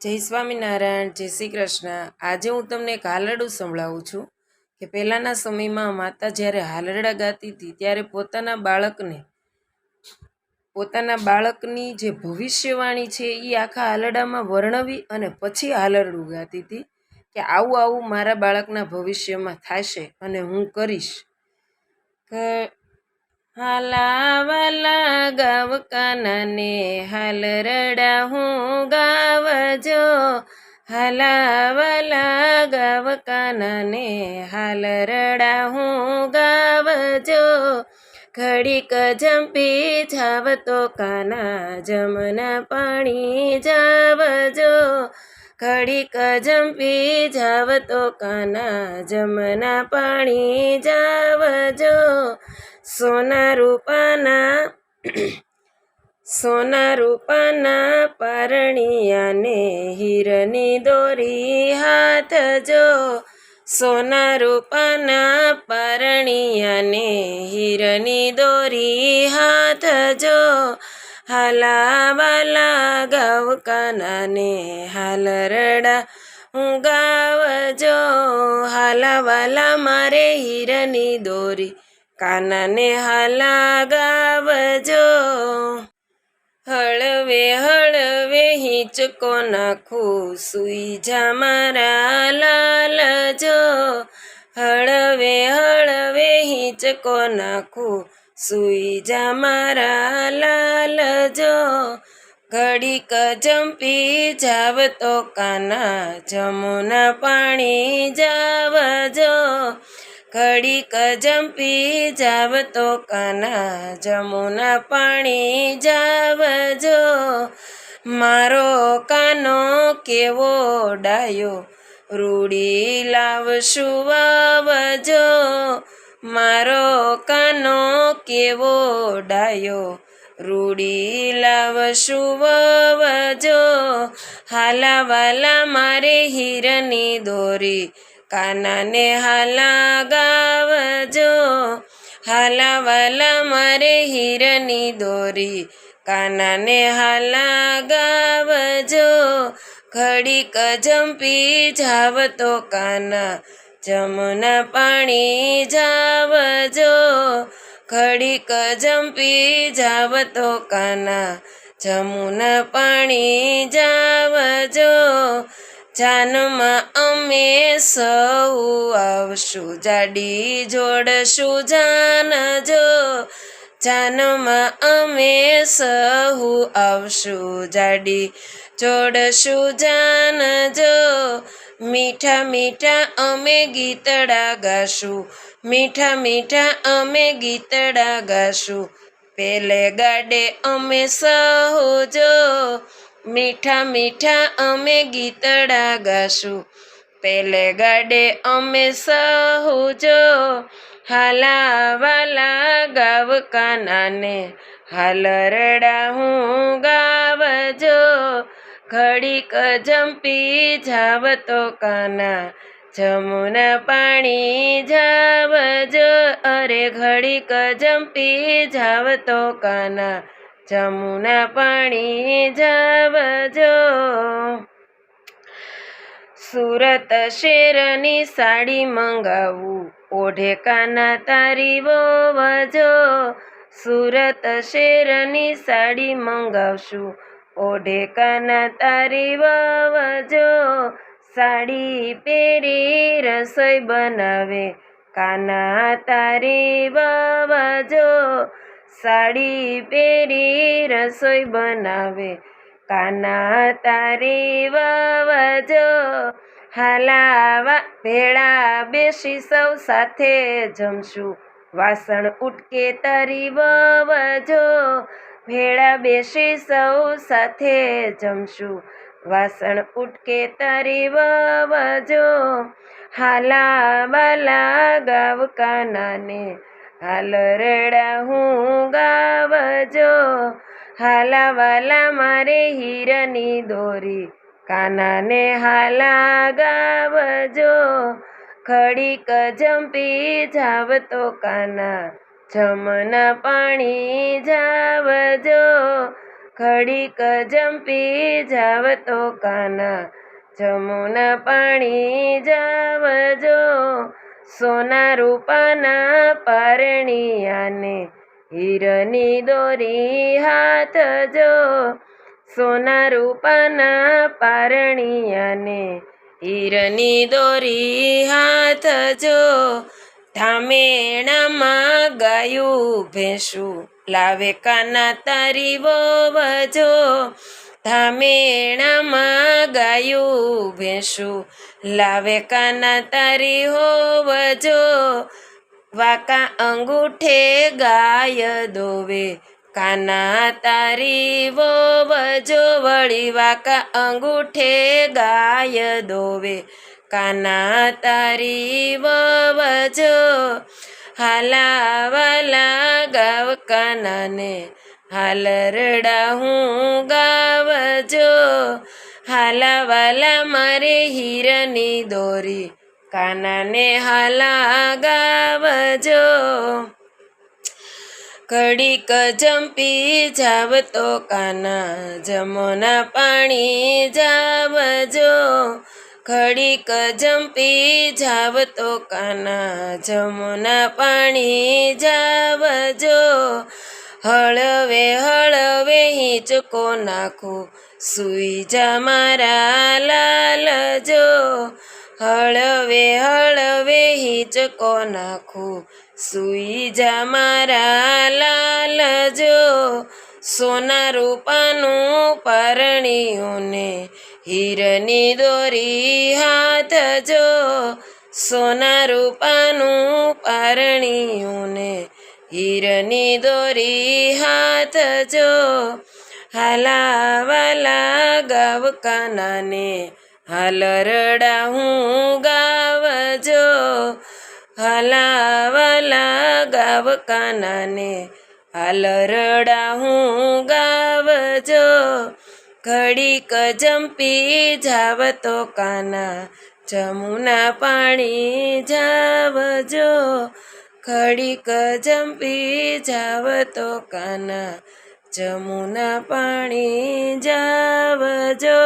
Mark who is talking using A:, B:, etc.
A: જય સ્વામિનારાયણ, જય શ્રી કૃષ્ણ. આજે હું તમને એક હાલરડું સંભળાવું છું કે પહેલાંના સમયમાં માતા જ્યારે હાલરડા ગાતી હતી ત્યારે પોતાના બાળકને, પોતાના બાળકની જે ભવિષ્યવાણી છે એ આખા હાલરડામાં વર્ણવી અને પછી હાલરડું ગાતી હતી કે આવું આવું મારા બાળકના ભવિષ્યમાં થશે અને હું કરીશ. કે હાલા વાલા ગાવ કાનાને હાલ રડા હું ગાવજો. હાલા વાલા ગાવ કાનાને હાલ રડા હું ગાવજો. ઘડીક જંપી જાવ તો કાના જમના પાણી જાવજો. ઘડીક જંપી જાવ તો કાના જમના પાણી જાવજો. સોના રૂપાના સોના રૂપાના પરણિયાને હીરની દોરી હાથ જો. સોના રૂપાના પરણિયાને હીરની દોરી હાથ જો. હાલાવાલા ગાવ કાનાને હાલ રડા હું ગાવજો હાલાવાલા મારે હીરની દોરી કાનાને હાલા ગાવજો હળવે હળવે, હિંચકો નાખું, સુઈ જા મારા લાલજો. હળવે હળવે, હિંચકો નાખું, સુઈ જા મારા લાલજો. ઘડીક જંપી જાવ તો કાના જમુના પાણી જાવજો. ઘડીક જંપી જાવ તો કાના જમુના પાણી જાવજો મારો કાનો કેવો ડાયો, રૂડી લાવશું વાવજો. મારો કાનો કેવો ડાયો, રૂડી લાવશું વવજો. હાલાવાલા મારે હીરની દોરી કાનાને હાલા ગાવજો હાલા વાલા મારે હીરની દોરી. કાનાને હાલા ગાવજો ઘડીક જંપી જાવ તો કાના જમના પાણી જાવજો. ઘડીક જંપી જાવ તો કાના જમુના પાણી જાવજો. જાનમાં અમે સૌ આવશું. જાડી જોડશું જાનજો જાનમાં અમે સહુ આવશું. જાડી જોડશું જાનજો મીઠા મીઠા અમે ગીતડા ગાશું. મીઠા મીઠા અમે ગીતડા ગાશું. પેલે ગાડે અમે સહુજો. મીઠા મીઠા અમે ગીતડા ગાશું પેલે ગાડે અમે સહુજો હાલાવાલા ગાવ કાનાને હાલરડા હું ગાવજો ઘડીક જંપી જાવ તો કાના જમુના પાણી જાવજો અરે ઘડીક જંપી જાવ તો કાના જમુના પાણી જાવજો. સુરત શેરની સાડી મંગાવું ઓઢે કાના તારી વોવજો. સુરત શેરની સાડી મંગાવશું ઓઢે કાના તારી વજો સાડી પહેરી રસોઈ બનાવે, કાના તારી વજો સાડી પહેરી રસોઈ બનાવે. કાના તારી વજો હાલાવા ભેળા બેસી સૌ સાથે જમશું. વાસણ ઉટકે તારી વવજો ભેળા બેસી સૌ સાથે જમશું. વાસણ ઉટકે તારી વવજો હાલા બાલા ગાવ કાનાને. હાલ રડા હું ગાવજો. હાલાવાલા મારે હીરની દોરી. કાનાને હાલા ગાવજો. ખડી જંપી જાવ તો કાના. જમના પાણી જાવજો. ખડી જંપી જાવ તો કાના. જમુના પાણી જાવજો. સોના રૂપાના પારણિયાને હીરની દોરી હાથ જો. સોના રૂપાના પારણિયાને હીરની દોરી હાથ જો. ધામેણામાં ગાયું ભેંસું, લાવે કાના તારી વજો ધામેણામાં ગાયું ભેંસું, લાવે કાના તારી હોવજો વાકા અંગૂઠે ગાય દોવે, કાના તારી વોવજો વળી વાકા અંગૂઠે ગાય દોવે, કાના તારી વજો હાલા વાલા ગાવ કાનાને હાલરડા હું ગાવજો. હાલાવાલા મારે હીરની દોરી. કાનાને હાલા ગાવજો. ઘડીક જંપી જાવ તો કાના જમોના પાણી જાવજો. ઘડીક જંપી જાવ તો કાના જમુના પાણી જાવજો. હળવે હળવે હિંચકો નાખું. સુઈ જા મારા લાલજો હળવે હળવે હિંચકો નાખું. સુઈ જા મારા લાલજો સોના રૂપાનું પરણીઓને હીરની દોરી હાથ જો. સોના રૂપાનું પારણીઓને હીરની દોરી હાથ જો હાલાવાલા ગાવ કાનાને હાલરડા હું ગાવજો હાલા વાલા ગાવ કાનાને હાલરડા હું ગાવજો ઘડીક જંપી જાવ તો કાના, જમુના પાણી જાવજો ઘડીક જંપી જાવ તો કાના જમુના પાણી જાવજો.